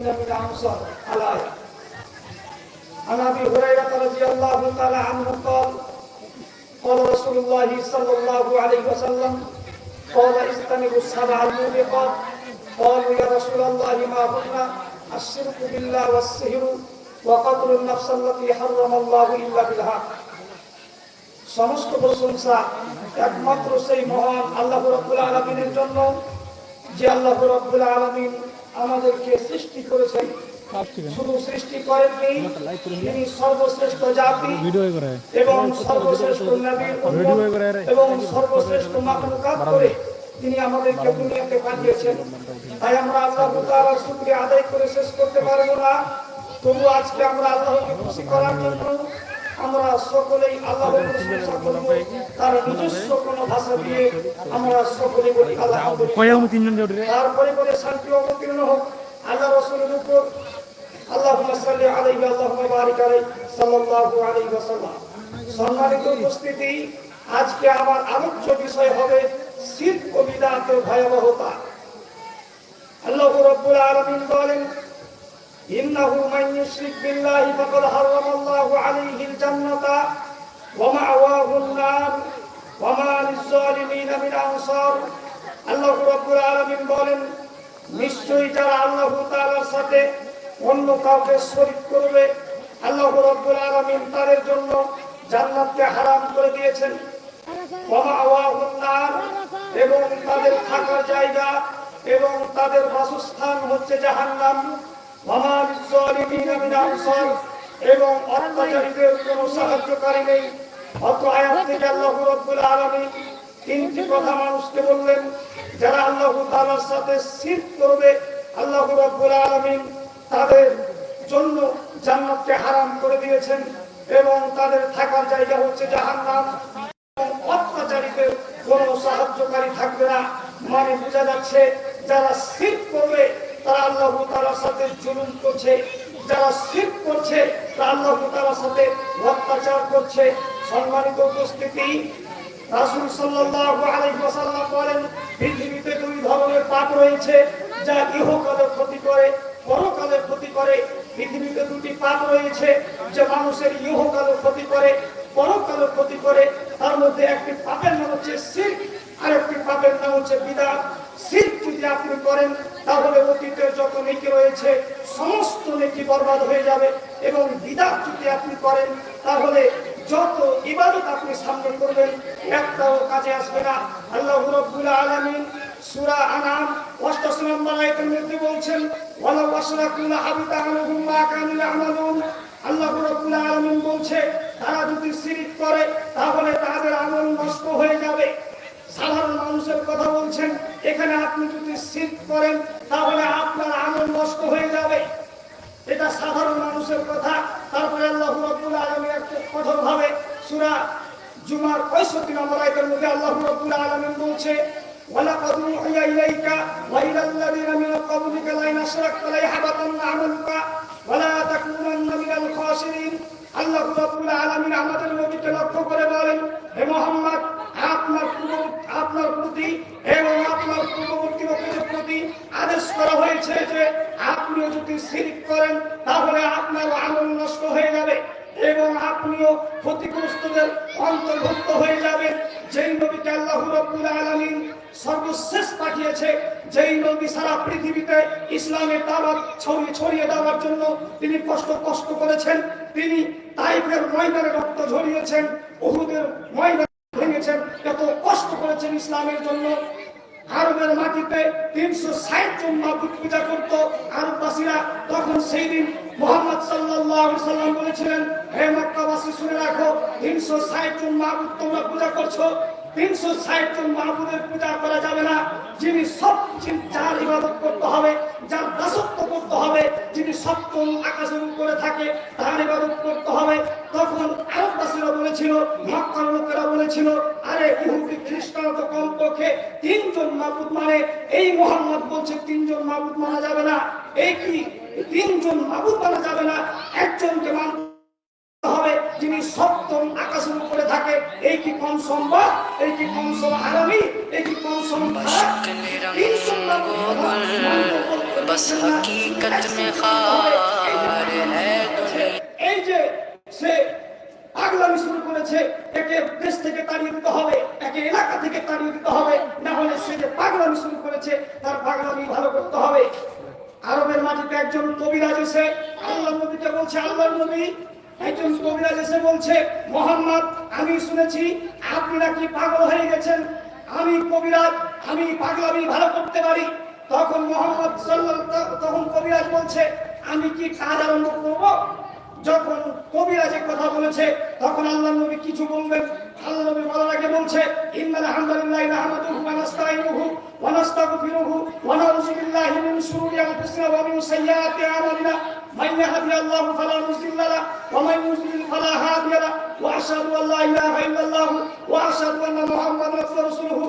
من الأنصار الآية عن أبي هريرة رضي الله تعالى عنه قال قال رسول الله صلى الله عليه وسلم قال اجتنبوا السبع الموبقات قالوا يا رسول الله ما هن الشرك بالله والسحر وقتل النفس التي حرم الله إلا بالحق সমস্ত প্রশংসা একমাত্র সেই মহান আল্লাহ রব্বুল আলমিনের জন্য যে আল্লাহ রব্বুল আলমিন আমাদেরকে সৃষ্টি করেছেন। শুধু সৃষ্টি করেননি, তিনি সর্বশ্রেষ্ঠ জাতি এবং সর্বশ্রেষ্ঠ এবং সর্বশ্রেষ্ঠ মাখলুকাত করে তিনি আমাদেরকে দুনিয়াতে পাঠিয়েছেন। তাই আমরা আল্লাহ তাআলার শুকরিয়া আদায় করে শেষ করতে পারব না। তবু আজকে আমরা আল্লাহকে খুশি করার জন্য আমরা সকলেই করব তার নিজস্ব কোনো ভাষা দিয়ে আমরা সকলে বলি রে? তারপরে পরে শান্তি অবতীর্ণ হোক। আল্লাহ রসুলের উপর আল্লাহুম্মা সাল্লি আলাইহি আল্লাহুম্মা বারিক আলাইহি সাল্লাল্লাহু আলাইহি ওয়াসাল্লাম। সম্মানিত উপস্থিতি আজকে আমার আলোচ্য বিষয় হবে শিরক ও বিদআতের ভয়াবহতা। আল্লাহ রাব্বুল আলামিন বলেন মান ইউশরিক বিল্লাহি ফাকাদ হারামাল্লাহু আলাইহিল জান্নাতা ওয়া মা'ওয়াহু an-nar ওয়া মা লিয-যালিমিনা মিন আনসার। আল্লাহ রাব্বুল আলামিন বলেন, নিশ্চয়ই যারা আল্লাহ তাআলার সাথে অন্য কাউকে শরীক করবে, আল্লাহ রাব্বুল আলামিন তাদের জন্য জান্নাতকে হারাম করে দিয়েছেন। এবং তাদের থাকার জায়গা এবং তাদের বাসস্থান হচ্ছে জাহান্নাম। এবং তাদের জন্য জান্নাতকে হারাম করে দিয়েছেন এবং তাদের থাকার জায়গা হচ্ছে জাহান্নাম। অত্যাচারীদের কোনো সাহায্যকারী থাকবে না। মানে বোঝা যাচ্ছে, যারা করবে তারা আল্লাহ তাআলার সাথে জুলুম করছে, যারা করছে, তারা আল্লাহ তাআলার সাথে অত্যাচার করছে। সম্মানিত উপস্থিতি পাপ রয়েছে, যা ক্ষতি করে ক্ষতি করে। পৃথিবীতে দুটি পাপ রয়েছে, যে মানুষের ক্ষতি করে ক্ষতি করে। তার মধ্যে একটি পাপের নাম হচ্ছে শিরক আর একটি পাপের নাম হচ্ছে বিদআত শিরক যদি আপনি করেন, তাহলে অতীতের যত নেকি রয়েছে, সমস্ত নেকি বরবাদ হয়ে যাবে এবং বিদআত যদি আপনি করেন, তাহলে যত ইবাদত আপনি সামনে করবেন, একটাও কাজে আসবে না। আল্লাহ রাব্বুল আলামিন সূরা আনাম 88 নম্বর আয়াতের মধ্যে বলছেন আল্লাহ বলছে, তারা যদি শিরক করে তাহলে তাদের আমল নষ্ট হয়ে যাবে সাধারণ মানুষের কথা বলছেন এখানে আপনি যদি শিরক করেন, তাহলে আপনার আমল নষ্ট হয়ে যাবে। এটা সাধারণ মানুষের কথা। তারপরে আল্লাহ রাব্বুল একটু কঠোর ভাবে সূরা জুমার 65 নম্বর আয়াতের মধ্যে আল্লাহ রাব্বুল আলামিন বলছে আল্লাহ আলামিন আমাদের নবীকে লক্ষ্য করে বলেন, হে মুহাম্মদ হয়েছে যে আপনিও যদি শিরিক করেন, তাহলে আপনার আমল নষ্ট হয়ে যাবে এবং আপনিও ক্ষতিগ্রস্তদের অন্তর্ভুক্ত হয়ে যাবেন। যেই নবীকে আল্লাহ রব্বুল আলামিন সর্বশেষ পাঠিয়েছে, যেই নবী সারা পৃথিবীতে ইসলামের দাওয়াত ছড়িয়ে ছড়িয়ে দেওয়ার জন্য তিনি কষ্ট কষ্ট করেছেন। তিনি তাইফের ময়দানে রক্ত ঝরিয়েছেন, উহুদের ময়দানে ভেঙেছেন। এত কষ্ট করেছেন ইসলামের জন্য। আরবের মাটিতে তিনশো ষাট জন মাবুদ পূজা করত আরববাসীরা তখন সেই দিন মোহাম্মদ সাল্লাম বলেছিলেন, হে মক্কাবাসী, শুনে রাখো, তিনশো ষাট জন মাবুদ তোমরা পূজা করছ। তিনশো ষাট জন মাহবুদের পূজা করা যাবে না। যিনি সব যিনি যার ইবাদত করতে হবে, যার দাসত্ব করতে হবে, যিনি সপ্তম আকাশের উপরে থাকে তার ইবাদত করতে হবে তখন আরববাসীরা বলেছিল মক্কার লোকেরা বলেছিল আরে ইহুদি খ্রিস্টান তো কমপক্ষে তিনজন মাবুদ মানে এই মোহাম্মদ বলছে তিনজন মাবুদ মানা যাবে না এই কি তিনজন মাবুদ মানা যাবে না একজনকে মান হবে যিনি সপ্তম আকাশের উপরে থাকে। এই কি কম সম্ভব এই কি কম সম আরামি? এই কি কম সম এই যে সে পাগলামি শুরু করেছে একে দেশ থেকে তাড়িয়ে দিতে হবে একে এলাকা থেকে তাড়িয়ে দিতে হবে। না হলে সে যে পাগলামি শুরু করেছে তার পাগলামি ভালো করতে হবে। আরবের মাটিতে একজন কবি কবিরাজ এসে আল্লাহ নবীকে বলছে আল্লাহ নবী একজন কবিরাজ এসে বলছে, মোহাম্মদ, আমি শুনেছি আপনি নাকি পাগল হয়ে গেছেন। আমি কবিরাজ, আমি পাগল আমি ভালো করতে পারি। তখন মোহাম্মদ সাল্লাল্লাহু তখন কবিরাজ বলছে, আমি কি কাজ আরম্ভ করব? যখন কবিরাজে কথা বলেছে, তখন আল্লাহ নবী কিছু বলবেন। আল্লাহ নবী বলার আগে বলছে, ইন্নাল হামদুলিল্লাহি নাহমাদুহু ওয়া নাস্তাইনুহু ওয়া নাস্তাগফিরুহু ওয়া নাউযু বিল্লাহি মিন শুরুরি আনফুসিনা ওয়া মিন সাইয়্যাতি আমালিনা। মান ইয়াহদিহিল্লাহু ফালা মুদিল্লা ওয়া মান ইউদ্লিল ফালা ওয়া আশহাদু আল্লা ইলাহা ইল্লাল্লাহু ওয়া আশহাদু আন্না মুহাম্মাদান রাসূলুহু।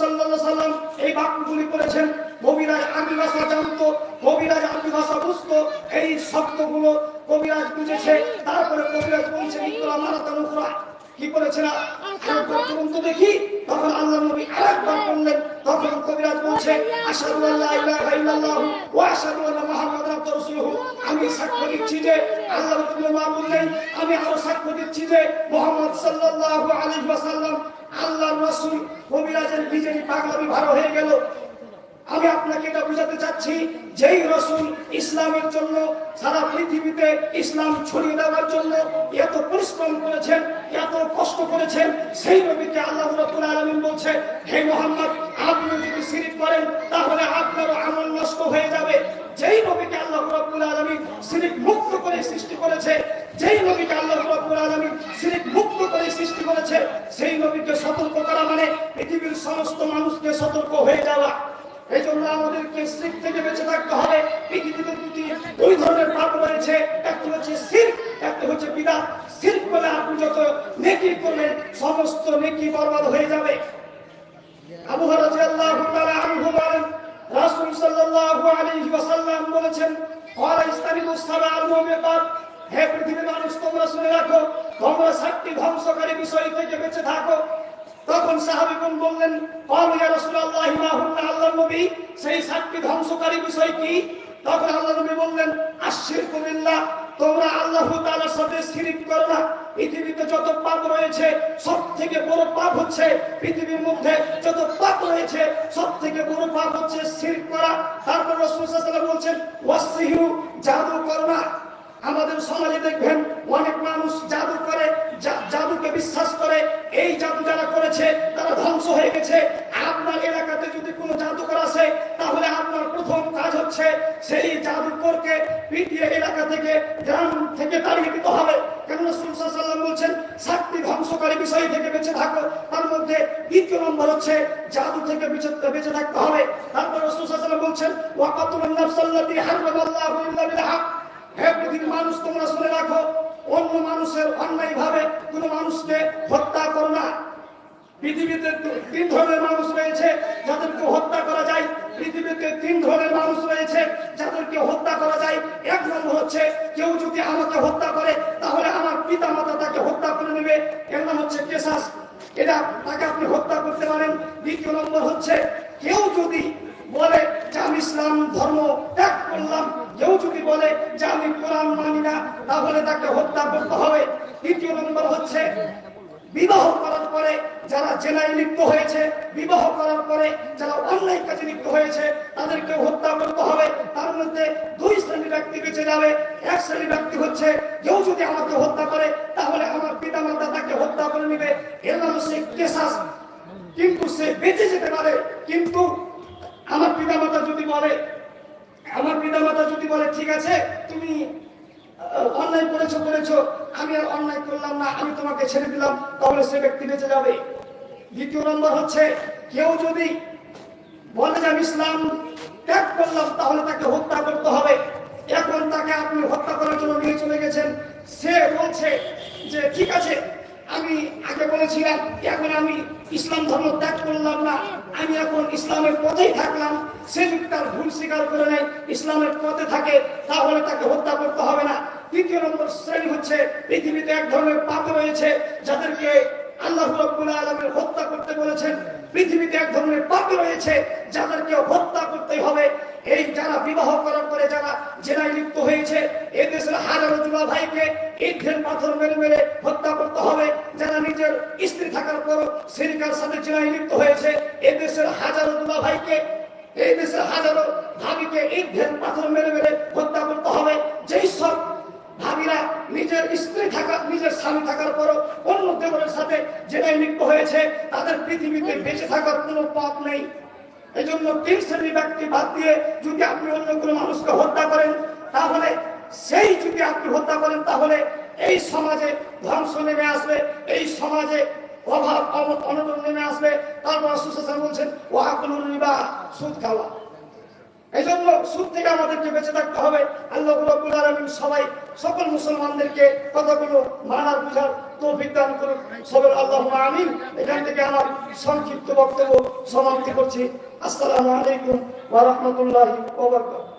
সাল্লাম এই বাক্যগুলি করেছেন। কবিরাজ আরবি ভাষা জানতো, কবিরাজ আরবি ভাষা বুঝতো। এই শব্দগুলো কবিরাজ বুঝেছে, তারপরে কবিরাজ বলছে কি করেছে না? তো দেখি, তখন আল্লাহ নবী আরেকবার করলেন তখন কবিরাজ বলছে ওয়া আমি সাক্ষ্য দিচ্ছি যে, আল্লাহ মাহবুব নেই আমি আরও সাক্ষ্য দিচ্ছি যে, মুহাম্মদ সাল্লাল্লাহু আলাইহি আল্লাহর রাসূল কবিরাজের বিজেপি পাগলামি ভালো হয়ে গেল। আমি আপনাকে এটা বুঝাতে চাচ্ছি, যেই রসুল ইসলামের জন্য সারা পৃথিবীতে ইসলাম ছড়িয়ে দেওয়ার জন্য এত পরিশ্রম করেছেন, এত কষ্ট করেছেন, সেই নবীকে আল্লাহ রাব্বুল আলামিন বলছে, হে মোহাম্মদ, আপনি যদি শিরিক করেন, তাহলে আপনারও আমল নষ্ট হয়ে যাবে। যেই নবীকে আল্লাহ রাব্বুল আলামিন শিরিক মুক্ত করে সৃষ্টি করেছে, যেই নবীকে আল্লাহ রাব্বুল আলামিন শিরিক মুক্ত করে সৃষ্টি করেছে, সেই নবীকে সতর্ক করা মানে পৃথিবীর সমস্ত মানুষকে সতর্ক হয়ে যাওয়া। এই জন্য আমাদেরকে শিখ থেকে বেঁচে থাকতে হবে। পৃথিবীতে দুটি, দুই ধরনের পাপ রয়েছে। একটি হচ্ছে শির একটি হচ্ছে বিদাত। শির বলে আপনি যত নেকি করবেন সমস্ত নেকি বরবাদ হয়ে যাবে। বলেছেন হে মানুষ, তোমরা শুনে রাখো সাতটি ধ্বংসকারী বিষয় থেকে বেঁচে থাকো। সাহাবিগণ আল্লাহ আল্লাহ তাআলার শিরিক করো পৃথিবীতে যত পাপ রয়েছে সব থেকে বড় হচ্ছে পৃথিবীর মধ্যে যত রয়েছে সব থেকে বড় পাপ হচ্ছে শিরিক করা। তারপর রাসূল সাল্লাল্লাহু বলছেন ওয়াসিহু জাদু করো আমাদের সমাজে দেখবেন অনেক মানুষ জাদু করে জাদুকে বিশ্বাস করে, এই জাদু যারা করেছে, তারা ধ্বংস হয়ে গেছে। আপনার এলাকাতে যদি কোনো জাদুকর আসে, তাহলে আপনার প্রথম কাজ হচ্ছে সেই জাদুকরকে পিটিয়ে এলাকা থেকে, গ্রাম থেকে তাড়িয়ে দিতে হবে। কেন সাল্লাম বলছেন সাতটি ধ্বংসকারী বিষয় থেকে বেঁচে থাকো। তার মধ্যে দ্বিতীয় নম্বর হচ্ছে জাদু থেকে বেঁচে বেঁচে থাকতে হবে। তারপর রসুল সাল্লাম বলছেন ওয়াকাতুল নাফসাল্লাতি হারামাল্লাহু হে পৃথিবীর মানুষ, তোমরা শুনে রাখো, অন্য মানুষের অন্যায় ভাবে কোন মানুষকে হত্যা করো না। পৃথিবীতে তিন ধরনের মানুষ রয়েছে যাদেরকে হত্যা করা যায়। পৃথিবীতে তিন ধরনের মানুষ রয়েছে যাদেরকে হত্যা করা যায়। এক নম্বর হচ্ছে, কেউ যদি আমাকে হত্যা করে, তাহলে আমার পিতা মাতা তাকে হত্যা করে নেবে। এর নাম হচ্ছে কেসাস এটা তাকে আপনি হত্যা করতে পারেন। দ্বিতীয় নম্বর হচ্ছে, কেউ যদি বলে যে আমি ইসলাম ধর্ম ত্যাগ করলাম। কেউ যদি বলে যে আমি কোরআন মানি না, তাহলে তাকে হত্যা করতে হবে। তৃতীয় নম্বর হচ্ছে, বিবাহ করার পরে যারা জেলায় লিপ্ত হয়েছে, বিবাহ করার পরে যারা অন্যায় কাজে লিপ্ত হয়েছে তাদেরকে হত্যা করতে হবে। তার মধ্যে দুই শ্রেণির ব্যক্তি বেঁচে যাবে। এক শ্রেণির ব্যক্তি হচ্ছে, কেউ যদি আমাকে হত্যা করে, তাহলে আমার পিতা মাতা তাকে হত্যা করে নিবে। এর নাম হচ্ছে কেসাস। কিন্তু সে বেঁচে যেতে পারে, কিন্তু আমার পিতা মাতা যদি বলে, আমার পিতা মাতা যদি বলে, ঠিক আছে, তুমি অন্যায় করেছ করেছ, আমি আর অন্যায় করলাম না, আমি তোমাকে ছেড়ে দিলাম, তাহলে সে ব্যক্তি বেঁচে যাবে। দ্বিতীয় নম্বর হচ্ছে, কেউ যদি বলে যে, আমি ইসলাম ত্যাগ করলাম, তাহলে তাকে হত্যা করতে হবে। এখন তাকে আপনি হত্যা করার জন্য নিয়ে চলে গেছেন। সে বলছে যে, ঠিক আছে আমি আগে বলেছিলাম, এখন আমি ইসলাম ধর্ম ত্যাগ করলাম না। আমি এখন ইসলামের পথেই থাকলাম। সে যদি তার ভুল স্বীকার করে নেয়, ইসলামের পথে থাকে, তাহলে তাকে হত্যা করতে হবে না। তৃতীয় নম্বর শ্রেণি হচ্ছে, পৃথিবীতে এক ধরনের পাপ রয়েছে, যাদেরকে আল্লাহ রাব্বুল আলামিন হত্যা করতে বলেছেন। পৃথিবীতে এক ধরনের পাপ রয়েছে, যাদেরকে হত্যা করতে হবে। এই যারা বিবাহ করার পরে যারা জেনায় লিপ্ত হয়েছে এ দেশের হাজারো যুবা ভাইকে ইটের পাথর মেরে মেরে হত্যা করতে হবে। যারা নিজের স্ত্রী থাকার পরও সিরিকার সাথে জেনায় লিপ্ত হয়েছে এ দেশের হাজারো যুবা ভাইকে এই দেশের হাজারো ভাবিকে ইটের পাথর মেরে মেরে হত্যা করতে হবে। যেই সব ভাবিরা নিজের স্ত্রী থাকা, নিজের স্বামী থাকার পরও অন্য দেবরের সাথে জেনায় লিপ্ত হয়েছে, তাদের পৃথিবীতে বেঁচে থাকার কোনো পথ নেই। এই জন্য তিন শ্রেণি ব্যক্তি বাদ দিয়ে যদি আপনি অন্য কোনো মানুষকে হত্যা করেন, তাহলে সেই যদি আপনি হত্যা করেন, তাহলে এই সমাজে ধ্বংস নেমে আসবে, এই সমাজে অভাব অনটন নেমে আসবে। তারপর সুশাসন বলছেন ও আকলুর রিবা সুদ খাওয়া। এই জন্য সুদ থেকে আমাদেরকে বেঁচে থাকতে হবে। আল্লাহ আলামিন সবাই, সকল মুসলমানদেরকে কথাগুলো মানার, বুঝার তৌফিক দান করুন। সবার আল্লাহ আমিন। এখান থেকে আমার সংক্ষিপ্ত বক্তব্য সমাপ্তি করছি। আসসালামু আলাইকুম ওয়া রাহমাতুল্লাহি ওয়া বারাকাতুহু।